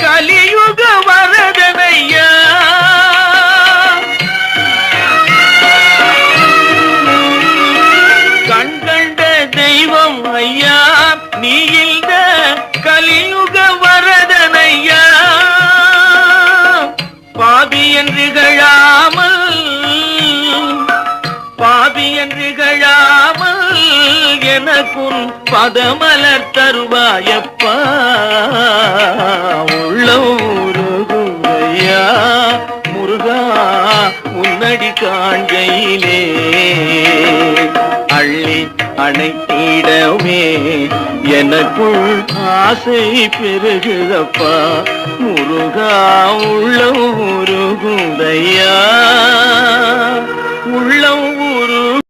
கலியுக வரதனையா. கண்கண்ட தெய்வம் ஐயா நீ இந்த கலியுக வரதனையா. பாவி என்றிகழாமல் பாவி என்றிகழாமல் எனக்கும் பதமலர் தருவாயப்பா. முருகா உன்னடி காண்கையிலே அள்ளி அணைத்திடமே எனக்குள் ஆசை பெருகுதப்பா. முருகா உள்ள